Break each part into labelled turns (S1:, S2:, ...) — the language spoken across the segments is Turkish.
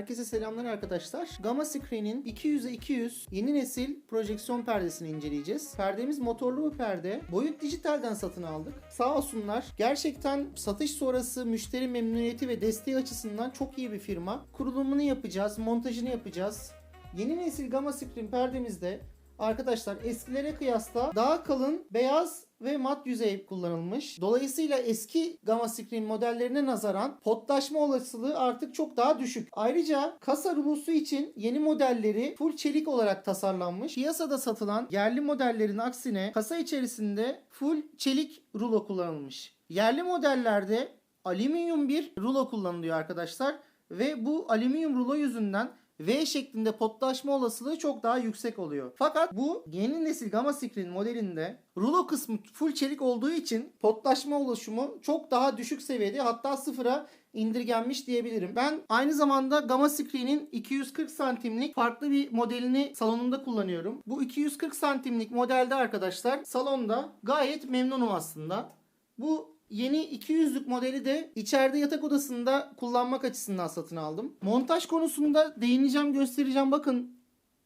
S1: Herkese selamlar arkadaşlar. Gamma Screen'in 200'e 200 yeni nesil projeksiyon perdesini inceleyeceğiz. Perdemiz motorlu bir perde. Boyut Dijital'den satın aldık. Sağ olsunlar. Gerçekten satış sonrası müşteri memnuniyeti ve desteği açısından çok iyi bir firma. Kurulumunu yapacağız, montajını yapacağız. Yeni nesil Gamma Screen perdemizde Arkadaşlar eskilere kıyasla daha kalın beyaz ve mat yüzey kullanılmış. Dolayısıyla eski Gamma Screen modellerine nazaran potlaşma olasılığı artık çok daha düşük. Ayrıca kasa rulosu için yeni modelleri full çelik olarak tasarlanmış. Piyasada satılan yerli modellerin aksine kasa içerisinde full çelik rulo kullanılmış. Yerli modellerde alüminyum bir rulo kullanılıyor arkadaşlar ve bu alüminyum rulo yüzünden V şeklinde potlaşma olasılığı çok daha yüksek oluyor. Fakat bu yeni nesil Gamma Screen modelinde rulo kısmı full çelik olduğu için potlaşma oluşumu çok daha düşük seviyede hatta sıfıra indirgenmiş diyebilirim. Ben aynı zamanda Gamma Screen'in 240 santimlik farklı bir modelini salonumda kullanıyorum. Bu 240 santimlik modelde arkadaşlar salonda gayet memnunum aslında. Bu Yeni 200'lük modeli de içeride yatak odasında kullanmak açısından satın aldım. Montaj konusunda değineceğim, göstereceğim. Bakın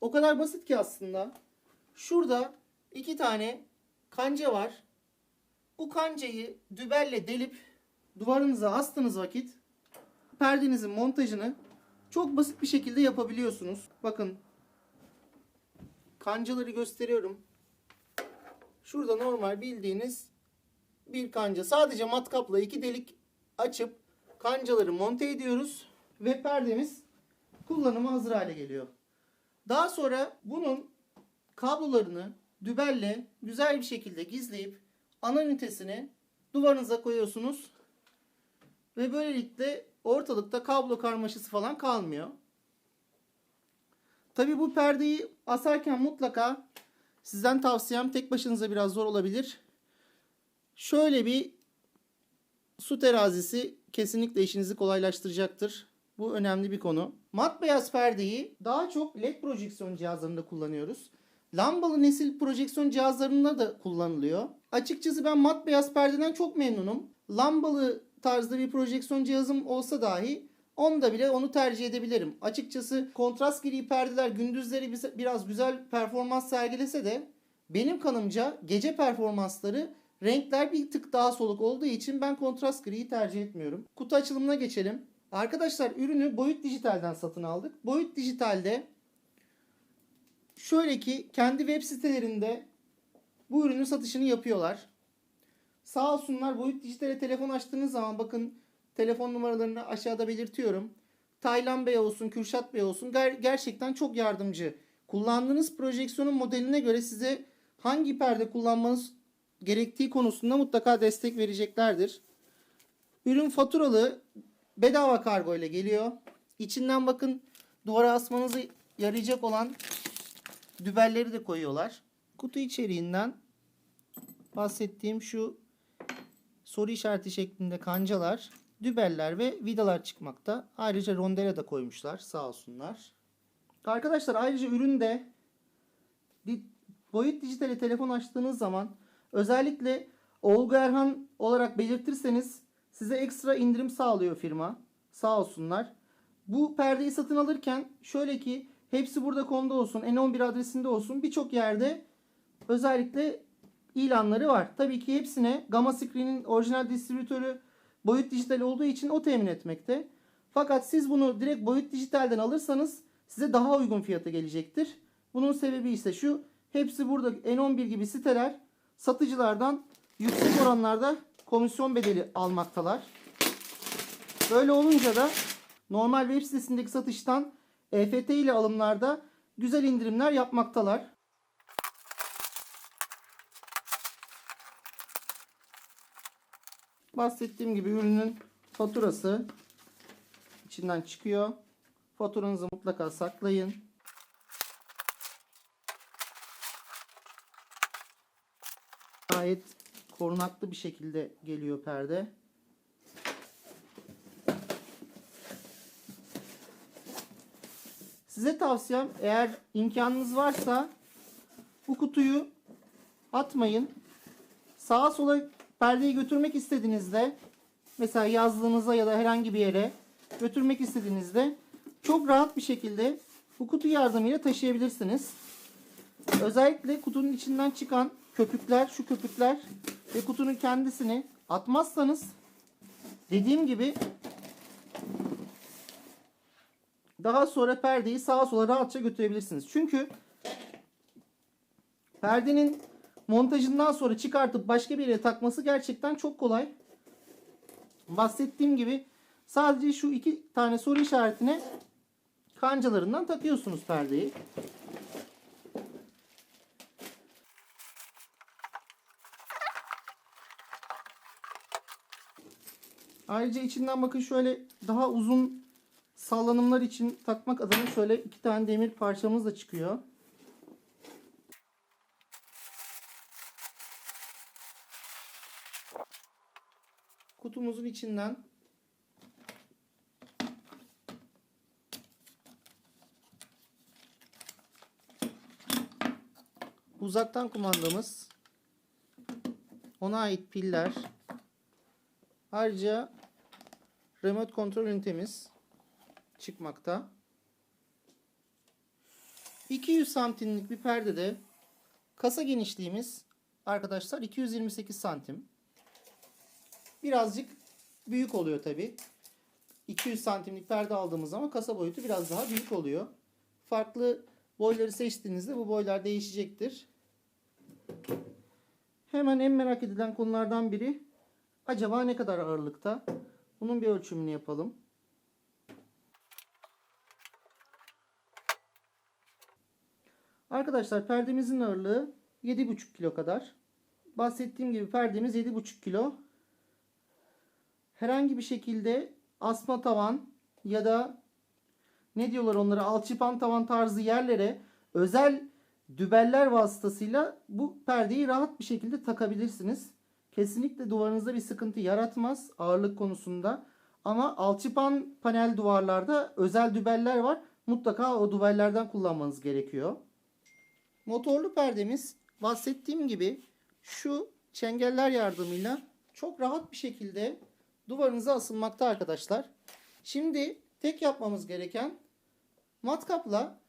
S1: o kadar basit ki aslında. Şurada iki tane kanca var. Bu kancayı dübelle delip duvarınıza astığınız vakit perdenizin montajını çok basit bir şekilde yapabiliyorsunuz. Bakın kancaları gösteriyorum. Şurada normal bildiğiniz bir kanca. Sadece matkapla iki delik açıp kancaları monte ediyoruz ve perdemiz kullanıma hazır hale geliyor. Daha sonra bunun kablolarını dübelle güzel bir şekilde gizleyip ana ünitesini duvarınıza koyuyorsunuz. Ve böylelikle ortalıkta kablo karmaşası falan kalmıyor. Tabi bu perdeyi asarken mutlaka sizden tavsiyem tek başınıza biraz zor olabilir. Şöyle bir su terazisi kesinlikle işinizi kolaylaştıracaktır. Bu önemli bir konu. Mat beyaz perdeyi daha çok LED projeksiyon cihazlarında kullanıyoruz. Lambalı nesil projeksiyon cihazlarında da kullanılıyor. Açıkçası ben mat beyaz perdeden çok memnunum. Lambalı tarzda bir projeksiyon cihazım olsa dahi onda bile onu tercih edebilirim. Açıkçası kontrast gri perdeler gündüzleri biraz güzel performans sergilese de benim kanımca gece performansları Renkler bir tık daha soluk olduğu için ben kontrast griyi tercih etmiyorum. Kutu açılımına geçelim. Arkadaşlar ürünü Boyut Dijital'den satın aldık. Boyut Dijital'de şöyle ki kendi web sitelerinde bu ürünün satışını yapıyorlar. Sağ olsunlar Boyut Dijital'e telefon açtığınız zaman bakın telefon numaralarını aşağıda belirtiyorum. Taylan Bey olsun, Kürşat Bey olsun ger- gerçekten çok yardımcı. Kullandığınız projeksiyonun modeline göre size hangi perde kullanmanız gerektiği konusunda mutlaka destek vereceklerdir. Ürün faturalı bedava kargo ile geliyor. İçinden bakın duvara asmanızı yarayacak olan dübelleri de koyuyorlar. Kutu içeriğinden bahsettiğim şu soru işareti şeklinde kancalar, dübeller ve vidalar çıkmakta. Ayrıca rondela da koymuşlar sağ olsunlar. Arkadaşlar ayrıca üründe boyut dijitali telefon açtığınız zaman Özellikle Olgu Erhan olarak belirtirseniz size ekstra indirim sağlıyor firma. Sağ olsunlar. Bu perdeyi satın alırken şöyle ki hepsi burada komda olsun, N11 adresinde olsun birçok yerde özellikle ilanları var. Tabii ki hepsine Gamma Screen'in orijinal distribütörü Boyut Dijital olduğu için o temin etmekte. Fakat siz bunu direkt Boyut Dijital'den alırsanız size daha uygun fiyata gelecektir. Bunun sebebi ise şu. Hepsi burada N11 gibi siteler satıcılardan yüksek oranlarda komisyon bedeli almaktalar. Böyle olunca da normal web sitesindeki satıştan EFT ile alımlarda güzel indirimler yapmaktalar. Bahsettiğim gibi ürünün faturası içinden çıkıyor. Faturanızı mutlaka saklayın. Gayet korunaklı bir şekilde geliyor perde. Size tavsiyem eğer imkanınız varsa bu kutuyu atmayın. Sağa sola perdeyi götürmek istediğinizde mesela yazlığınıza ya da herhangi bir yere götürmek istediğinizde çok rahat bir şekilde bu kutu yardımıyla taşıyabilirsiniz. Özellikle kutunun içinden çıkan köpükler, şu köpükler ve kutunun kendisini atmazsanız dediğim gibi daha sonra perdeyi sağa sola rahatça götürebilirsiniz. Çünkü perdenin montajından sonra çıkartıp başka bir yere takması gerçekten çok kolay. Bahsettiğim gibi sadece şu iki tane soru işaretine kancalarından takıyorsunuz perdeyi. Ayrıca içinden bakın şöyle daha uzun sallanımlar için takmak adına şöyle iki tane demir parçamız da çıkıyor. Kutumuzun içinden uzaktan kumandamız, ona ait piller, ayrıca remote kontrol ünitemiz çıkmakta. 200 santimlik bir perdede kasa genişliğimiz arkadaşlar 228 santim. Birazcık büyük oluyor tabi. 200 santimlik perde aldığımız zaman kasa boyutu biraz daha büyük oluyor. Farklı boyları seçtiğinizde bu boylar değişecektir. Hemen en merak edilen konulardan biri acaba ne kadar ağırlıkta? Bunun bir ölçümünü yapalım. Arkadaşlar perdemizin ağırlığı 7,5 kilo kadar. Bahsettiğim gibi perdemiz 7,5 kilo. Herhangi bir şekilde asma tavan ya da ne diyorlar onlara alçıpan tavan tarzı yerlere özel dübeller vasıtasıyla bu perdeyi rahat bir şekilde takabilirsiniz. Kesinlikle duvarınızda bir sıkıntı yaratmaz ağırlık konusunda. Ama alçıpan panel duvarlarda özel dübeller var. Mutlaka o dübellerden kullanmanız gerekiyor. Motorlu perdemiz bahsettiğim gibi şu çengeller yardımıyla çok rahat bir şekilde duvarınıza asılmakta arkadaşlar. Şimdi tek yapmamız gereken matkapla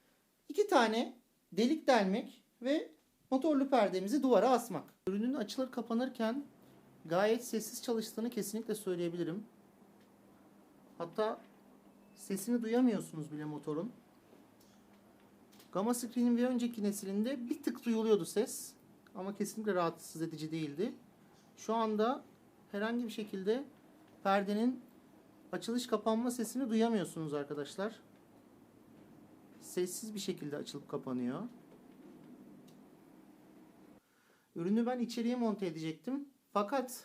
S1: iki tane delik delmek ve motorlu perdemizi duvara asmak. Ürünün açılır kapanırken gayet sessiz çalıştığını kesinlikle söyleyebilirim. Hatta sesini duyamıyorsunuz bile motorun. Gamma Screen'in bir önceki neslinde bir tık duyuluyordu ses. Ama kesinlikle rahatsız edici değildi. Şu anda herhangi bir şekilde perdenin açılış kapanma sesini duyamıyorsunuz arkadaşlar. Sessiz bir şekilde açılıp kapanıyor. Ürünü ben içeriye monte edecektim. Fakat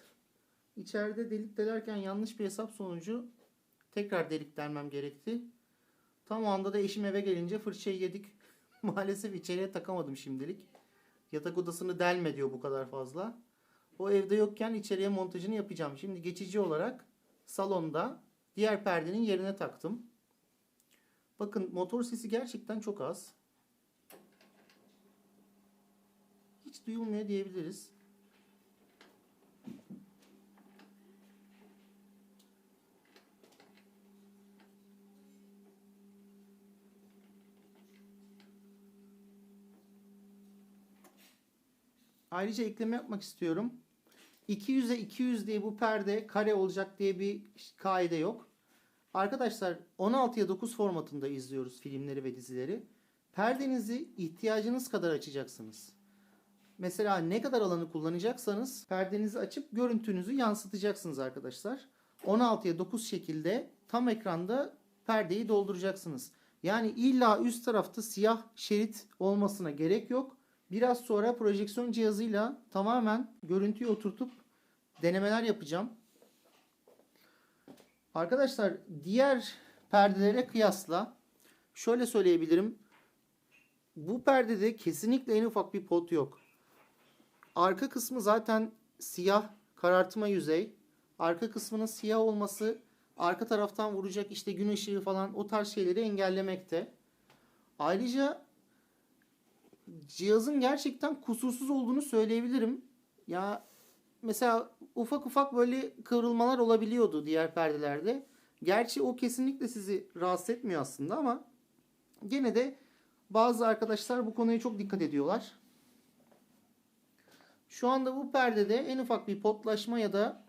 S1: içeride delik delerken yanlış bir hesap sonucu tekrar delik delmem gerekti. Tam o anda da eşim eve gelince fırçayı yedik. Maalesef içeriye takamadım şimdilik. Yatak odasını delme diyor bu kadar fazla. O evde yokken içeriye montajını yapacağım. Şimdi geçici olarak salonda diğer perdenin yerine taktım. Bakın motor sesi gerçekten çok az. Hiç duyulmuyor diyebiliriz. Ayrıca ekleme yapmak istiyorum. 200'e 200 diye bu perde kare olacak diye bir kaide yok. Arkadaşlar 16'ya 9 formatında izliyoruz filmleri ve dizileri. Perdenizi ihtiyacınız kadar açacaksınız. Mesela ne kadar alanı kullanacaksanız perdenizi açıp görüntünüzü yansıtacaksınız arkadaşlar. 16'ya 9 şekilde tam ekranda perdeyi dolduracaksınız. Yani illa üst tarafta siyah şerit olmasına gerek yok. Biraz sonra projeksiyon cihazıyla tamamen görüntüyü oturtup denemeler yapacağım. Arkadaşlar diğer perdelere kıyasla şöyle söyleyebilirim. Bu perdede kesinlikle en ufak bir pot yok. Arka kısmı zaten siyah karartma yüzey. Arka kısmının siyah olması arka taraftan vuracak işte gün ışığı falan o tarz şeyleri engellemekte. Ayrıca cihazın gerçekten kusursuz olduğunu söyleyebilirim. Ya mesela ufak ufak böyle kıvrılmalar olabiliyordu diğer perdelerde. Gerçi o kesinlikle sizi rahatsız etmiyor aslında ama gene de bazı arkadaşlar bu konuya çok dikkat ediyorlar. Şu anda bu perdede en ufak bir potlaşma ya da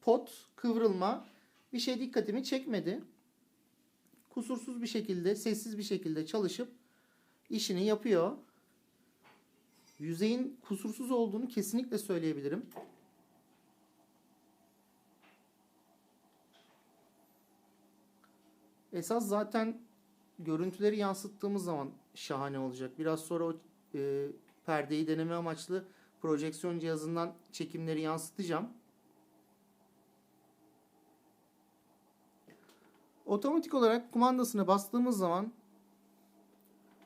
S1: pot kıvrılma bir şey dikkatimi çekmedi. Kusursuz bir şekilde, sessiz bir şekilde çalışıp işini yapıyor. Yüzeyin kusursuz olduğunu kesinlikle söyleyebilirim. Esas zaten görüntüleri yansıttığımız zaman şahane olacak. Biraz sonra o e, perdeyi deneme amaçlı projeksiyon cihazından çekimleri yansıtacağım. Otomatik olarak kumandasına bastığımız zaman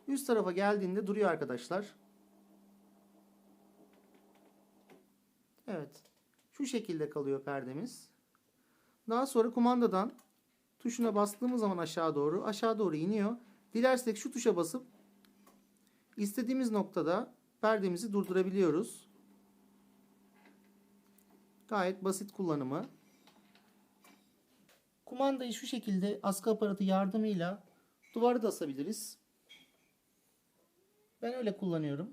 S1: üst tarafa geldiğinde duruyor arkadaşlar. Evet. Şu şekilde kalıyor perdemiz. Daha sonra kumandadan tuşuna bastığımız zaman aşağı doğru aşağı doğru iniyor. Dilersek şu tuşa basıp istediğimiz noktada perdemizi durdurabiliyoruz. Gayet basit kullanımı. Kumandayı şu şekilde askı aparatı yardımıyla duvarı da asabiliriz. Ben öyle kullanıyorum.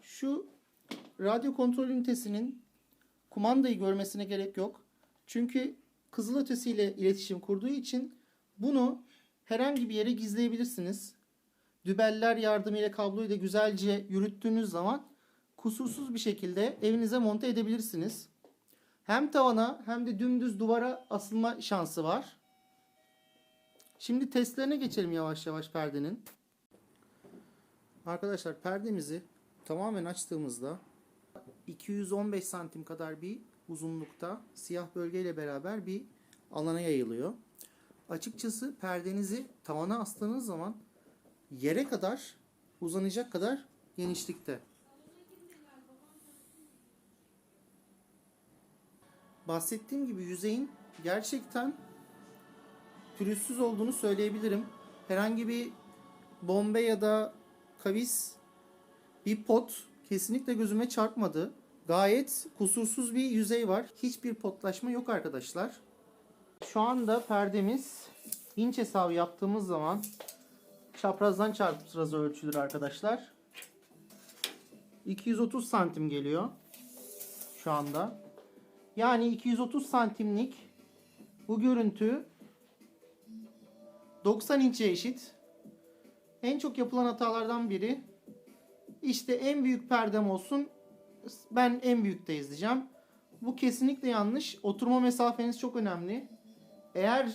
S1: Şu radyo kontrol ünitesinin kumandayı görmesine gerek yok. Çünkü kızılötesiyle iletişim kurduğu için bunu herhangi bir yere gizleyebilirsiniz. Dübeller yardımıyla kabloyu da güzelce yürüttüğünüz zaman kusursuz bir şekilde evinize monte edebilirsiniz. Hem tavana hem de dümdüz duvara asılma şansı var. Şimdi testlerine geçelim yavaş yavaş perdenin. Arkadaşlar perdemizi tamamen açtığımızda 215 santim kadar bir uzunlukta siyah bölgeyle beraber bir alana yayılıyor. Açıkçası perdenizi tavana astığınız zaman yere kadar uzanacak kadar genişlikte. Bahsettiğim gibi yüzeyin gerçekten pürüzsüz olduğunu söyleyebilirim. Herhangi bir bombe ya da kavis bir pot kesinlikle gözüme çarpmadı. Gayet kusursuz bir yüzey var. Hiçbir potlaşma yok arkadaşlar. Şu anda perdemiz inç hesabı yaptığımız zaman çaprazdan çarpı ölçülür arkadaşlar. 230 santim geliyor şu anda. Yani 230 santimlik bu görüntü 90 inçe eşit. En çok yapılan hatalardan biri işte en büyük perdem olsun ben en büyükte izleyeceğim. Bu kesinlikle yanlış. Oturma mesafeniz çok önemli. Eğer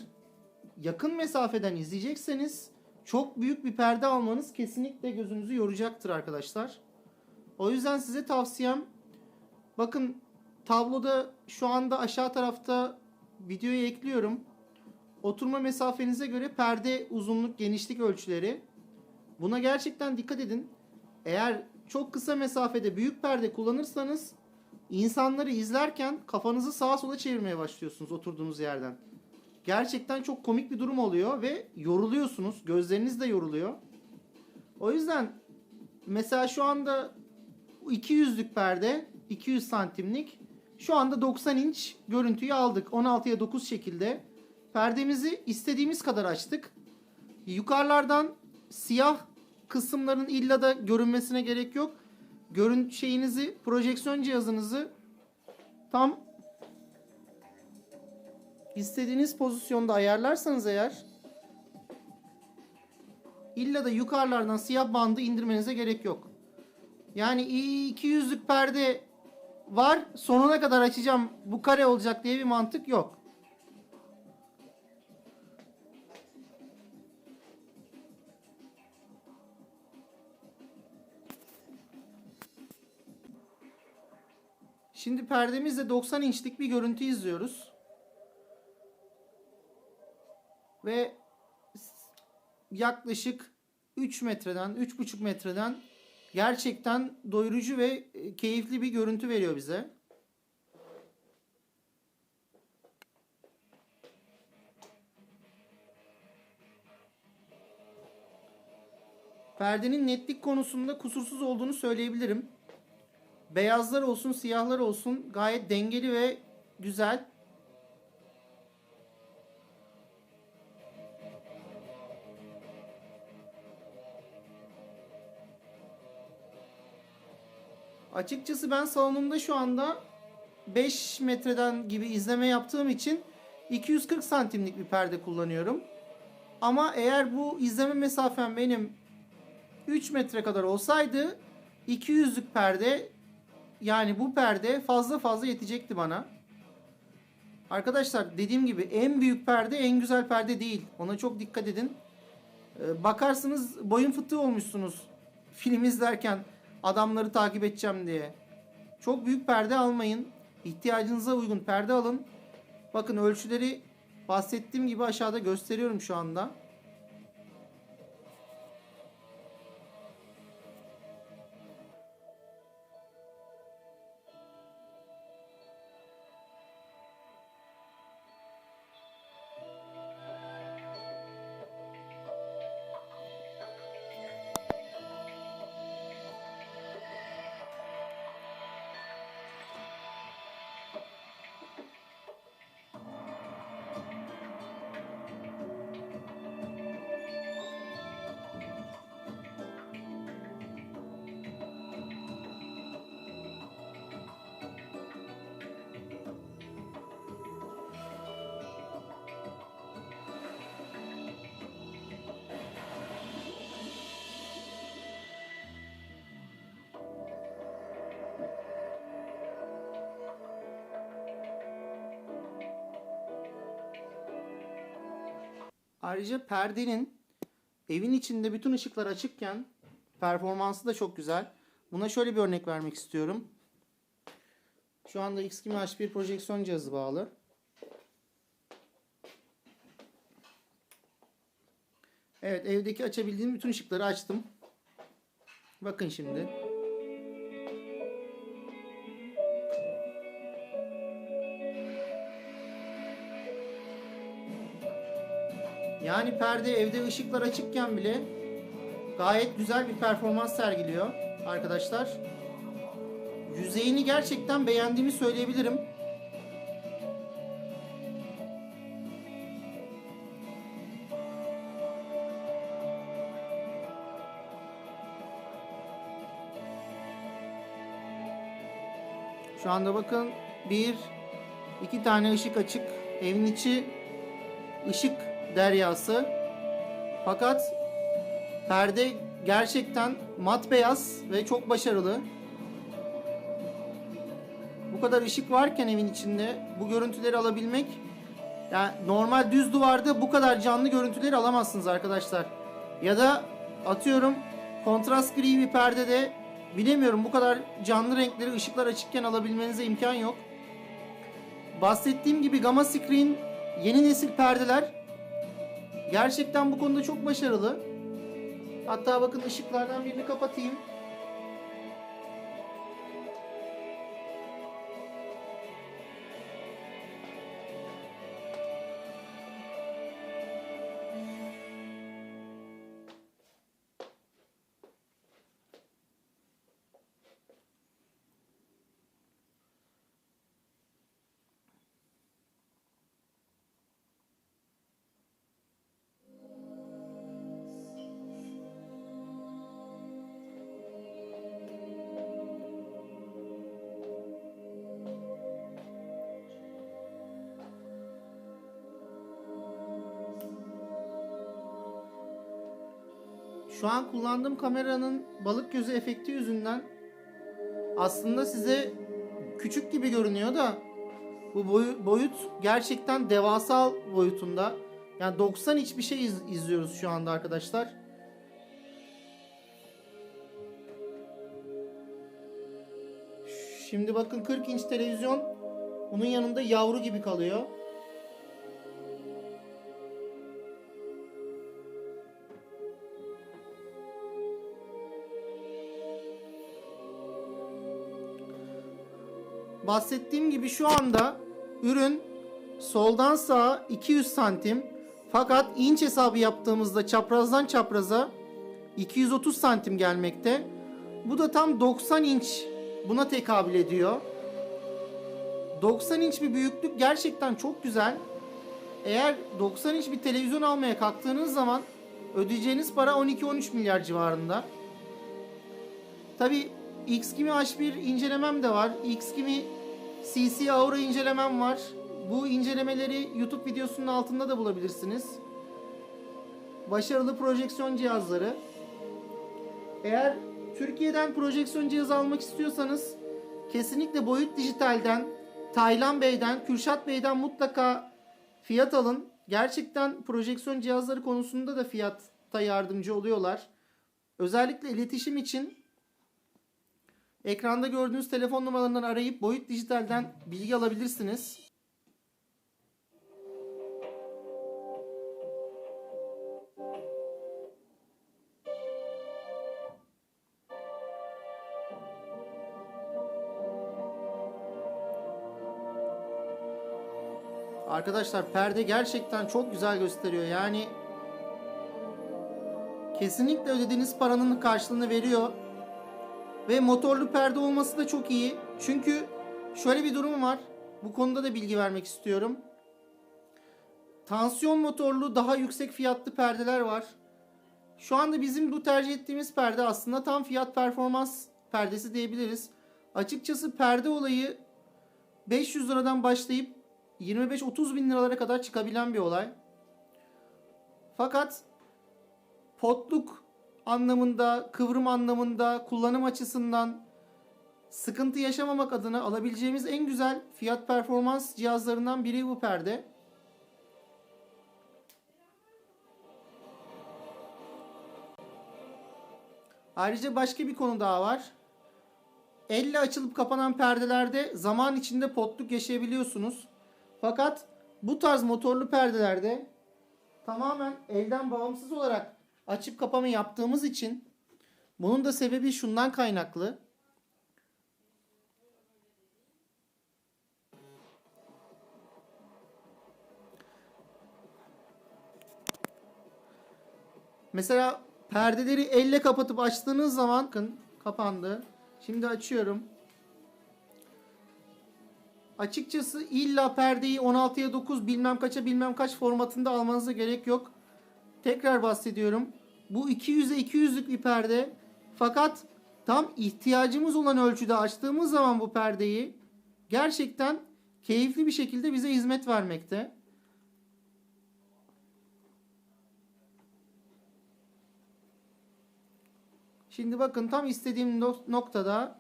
S1: yakın mesafeden izleyecekseniz çok büyük bir perde almanız kesinlikle gözünüzü yoracaktır arkadaşlar. O yüzden size tavsiyem bakın tabloda şu anda aşağı tarafta videoyu ekliyorum. Oturma mesafenize göre perde uzunluk genişlik ölçüleri. Buna gerçekten dikkat edin. Eğer çok kısa mesafede büyük perde kullanırsanız insanları izlerken kafanızı sağa sola çevirmeye başlıyorsunuz oturduğunuz yerden. Gerçekten çok komik bir durum oluyor ve yoruluyorsunuz. Gözleriniz de yoruluyor. O yüzden mesela şu anda 200'lük perde 200 santimlik şu anda 90 inç görüntüyü aldık. 16'ya 9 şekilde. Perdemizi istediğimiz kadar açtık. Yukarılardan siyah kısımların illa da görünmesine gerek yok. Görün şeyinizi, projeksiyon cihazınızı tam istediğiniz pozisyonda ayarlarsanız eğer illa da yukarılardan siyah bandı indirmenize gerek yok. Yani 200'lük perde var sonuna kadar açacağım bu kare olacak diye bir mantık yok. Şimdi perdemizde 90 inçlik bir görüntü izliyoruz. Ve yaklaşık 3 metreden, 3,5 metreden gerçekten doyurucu ve keyifli bir görüntü veriyor bize. Perdenin netlik konusunda kusursuz olduğunu söyleyebilirim. Beyazlar olsun, siyahlar olsun gayet dengeli ve güzel. Açıkçası ben salonumda şu anda 5 metreden gibi izleme yaptığım için 240 santimlik bir perde kullanıyorum. Ama eğer bu izleme mesafem benim 3 metre kadar olsaydı 200'lük perde yani bu perde fazla fazla yetecekti bana. Arkadaşlar dediğim gibi en büyük perde en güzel perde değil. Ona çok dikkat edin. Ee, Bakarsınız boyun fıtığı olmuşsunuz film izlerken adamları takip edeceğim diye. Çok büyük perde almayın. İhtiyacınıza uygun perde alın. Bakın ölçüleri bahsettiğim gibi aşağıda gösteriyorum şu anda. Ayrıca perdenin evin içinde bütün ışıklar açıkken performansı da çok güzel. Buna şöyle bir örnek vermek istiyorum. Şu anda Xkim H1 projeksiyon cihazı bağlı. Evet evdeki açabildiğim bütün ışıkları açtım. Bakın şimdi. Yani perde evde ışıklar açıkken bile gayet güzel bir performans sergiliyor arkadaşlar. Yüzeyini gerçekten beğendiğimi söyleyebilirim. Şu anda bakın bir iki tane ışık açık. Evin içi ışık deryası. Fakat perde gerçekten mat beyaz ve çok başarılı. Bu kadar ışık varken evin içinde bu görüntüleri alabilmek yani normal düz duvarda bu kadar canlı görüntüleri alamazsınız arkadaşlar. Ya da atıyorum kontrast gri bir perdede bilemiyorum bu kadar canlı renkleri ışıklar açıkken alabilmenize imkan yok. Bahsettiğim gibi Gamma Screen yeni nesil perdeler gerçekten bu konuda çok başarılı. Hatta bakın ışıklardan birini kapatayım. Şu an kullandığım kameranın balık gözü efekti yüzünden aslında size küçük gibi görünüyor da bu boyu- boyut gerçekten devasa boyutunda. Yani 90 inç bir şey iz- izliyoruz şu anda arkadaşlar. Şimdi bakın 40 inç televizyon bunun yanında yavru gibi kalıyor. Bahsettiğim gibi şu anda ürün soldan sağa 200 santim fakat inç hesabı yaptığımızda çaprazdan çapraza 230 santim gelmekte. Bu da tam 90 inç buna tekabül ediyor. 90 inç bir büyüklük gerçekten çok güzel. Eğer 90 inç bir televizyon almaya kalktığınız zaman ödeyeceğiniz para 12-13 milyar civarında. Tabi X-Kimi H1 incelemem de var. X-Kimi CC Aura incelemem var. Bu incelemeleri YouTube videosunun altında da bulabilirsiniz. Başarılı projeksiyon cihazları. Eğer Türkiye'den projeksiyon cihazı almak istiyorsanız kesinlikle Boyut Dijital'den, Taylan Bey'den, Kürşat Bey'den mutlaka fiyat alın. Gerçekten projeksiyon cihazları konusunda da fiyatta yardımcı oluyorlar. Özellikle iletişim için ekranda gördüğünüz telefon numaralarından arayıp Boyut Dijital'den bilgi alabilirsiniz. Arkadaşlar perde gerçekten çok güzel gösteriyor. Yani kesinlikle ödediğiniz paranın karşılığını veriyor. Ve motorlu perde olması da çok iyi. Çünkü şöyle bir durum var. Bu konuda da bilgi vermek istiyorum. Tansiyon motorlu daha yüksek fiyatlı perdeler var. Şu anda bizim bu tercih ettiğimiz perde aslında tam fiyat performans perdesi diyebiliriz. Açıkçası perde olayı 500 liradan başlayıp 25-30 bin liralara kadar çıkabilen bir olay. Fakat potluk anlamında, kıvrım anlamında, kullanım açısından sıkıntı yaşamamak adına alabileceğimiz en güzel fiyat performans cihazlarından biri bu perde. Ayrıca başka bir konu daha var. Elle açılıp kapanan perdelerde zaman içinde potluk yaşayabiliyorsunuz. Fakat bu tarz motorlu perdelerde tamamen elden bağımsız olarak açıp kapama yaptığımız için bunun da sebebi şundan kaynaklı. Mesela perdeleri elle kapatıp açtığınız zaman bakın kapandı. Şimdi açıyorum. Açıkçası illa perdeyi 16'ya 9 bilmem kaça bilmem kaç formatında almanıza gerek yok. Tekrar bahsediyorum. Bu 200'e 200'lük bir perde. Fakat tam ihtiyacımız olan ölçüde açtığımız zaman bu perdeyi gerçekten keyifli bir şekilde bize hizmet vermekte. Şimdi bakın tam istediğim noktada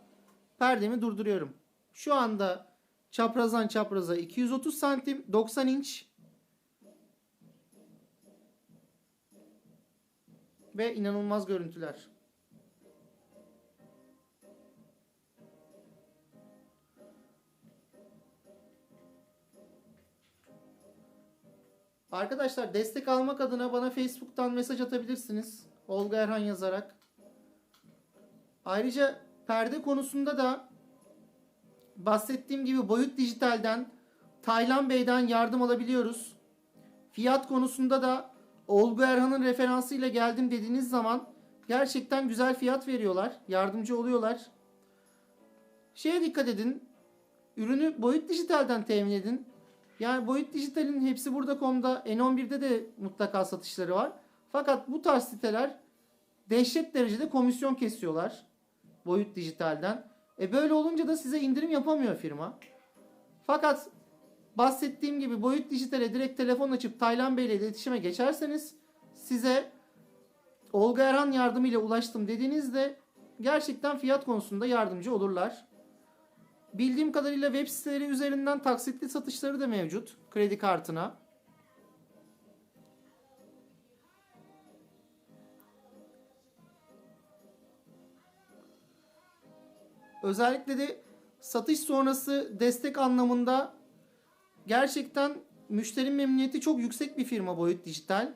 S1: perdemi durduruyorum. Şu anda çaprazdan çapraza 230 santim 90 inç ve inanılmaz görüntüler. Arkadaşlar destek almak adına bana Facebook'tan mesaj atabilirsiniz. Olga Erhan yazarak. Ayrıca perde konusunda da bahsettiğim gibi Boyut Dijital'den Taylan Bey'den yardım alabiliyoruz. Fiyat konusunda da Olgu Erhan'ın referansıyla geldim dediğiniz zaman gerçekten güzel fiyat veriyorlar. Yardımcı oluyorlar. Şeye dikkat edin. Ürünü Boyut Dijital'den temin edin. Yani Boyut Dijital'in hepsi burada.com'da N11'de de mutlaka satışları var. Fakat bu tarz siteler dehşet derecede komisyon kesiyorlar. Boyut Dijital'den. E böyle olunca da size indirim yapamıyor firma. Fakat bahsettiğim gibi Boyut Dijital'e direkt telefon açıp Taylan Bey ile iletişime geçerseniz size Olga Erhan yardımıyla ulaştım dediğinizde gerçekten fiyat konusunda yardımcı olurlar. Bildiğim kadarıyla web siteleri üzerinden taksitli satışları da mevcut kredi kartına. Özellikle de satış sonrası destek anlamında gerçekten müşteri memnuniyeti çok yüksek bir firma Boyut Dijital.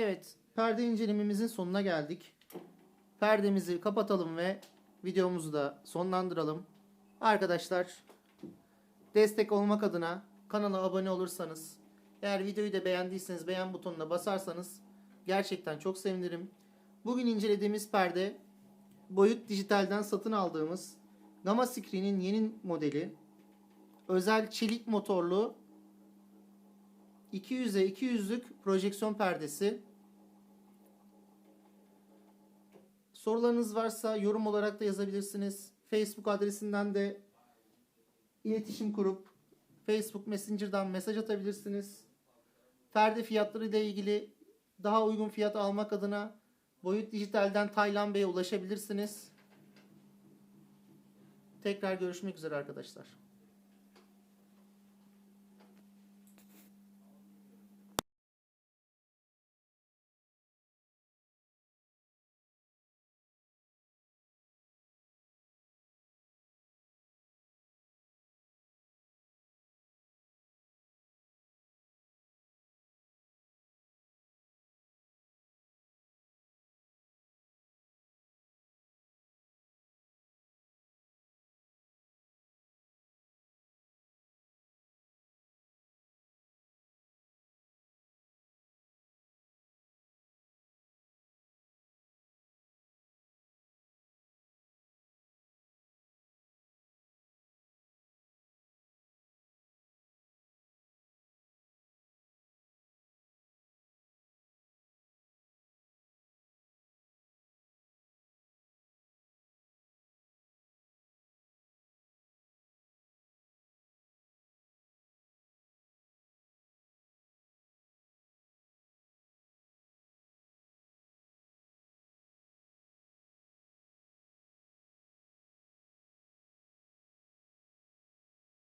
S1: Evet, perde incelememizin sonuna geldik. Perdemizi kapatalım ve videomuzu da sonlandıralım. Arkadaşlar, destek olmak adına kanala abone olursanız, eğer videoyu da beğendiyseniz beğen butonuna basarsanız gerçekten çok sevinirim. Bugün incelediğimiz perde Boyut Dijital'den satın aldığımız Gamma Screen'in yeni modeli. Özel çelik motorlu 200'e 200'lük projeksiyon perdesi. Sorularınız varsa yorum olarak da yazabilirsiniz. Facebook adresinden de iletişim kurup Facebook Messenger'dan mesaj atabilirsiniz. Perde fiyatları ile ilgili daha uygun fiyat almak adına Boyut Dijital'den Taylan Bey'e ulaşabilirsiniz. Tekrar görüşmek üzere arkadaşlar.